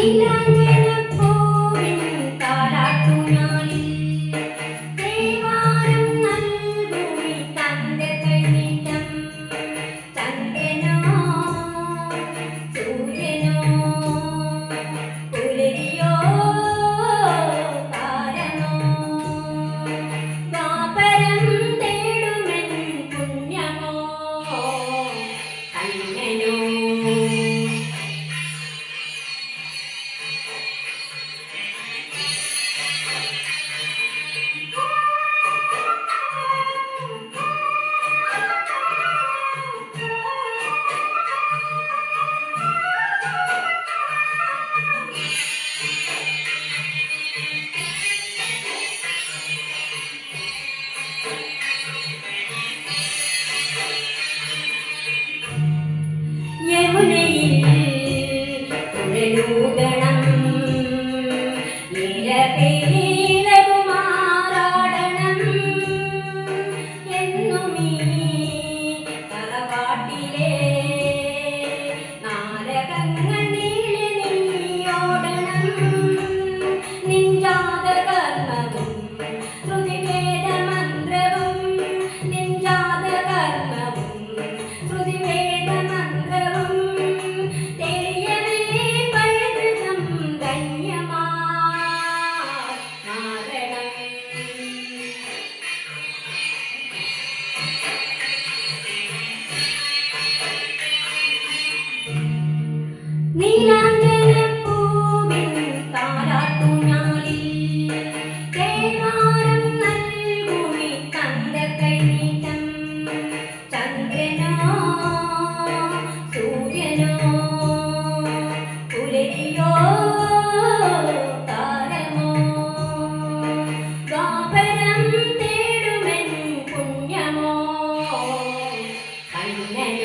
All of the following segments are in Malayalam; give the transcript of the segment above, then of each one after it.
Milagro. തുഴലൂതണം നിരപേലകുമാറാടണം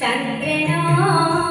ചന്ദ്രനോ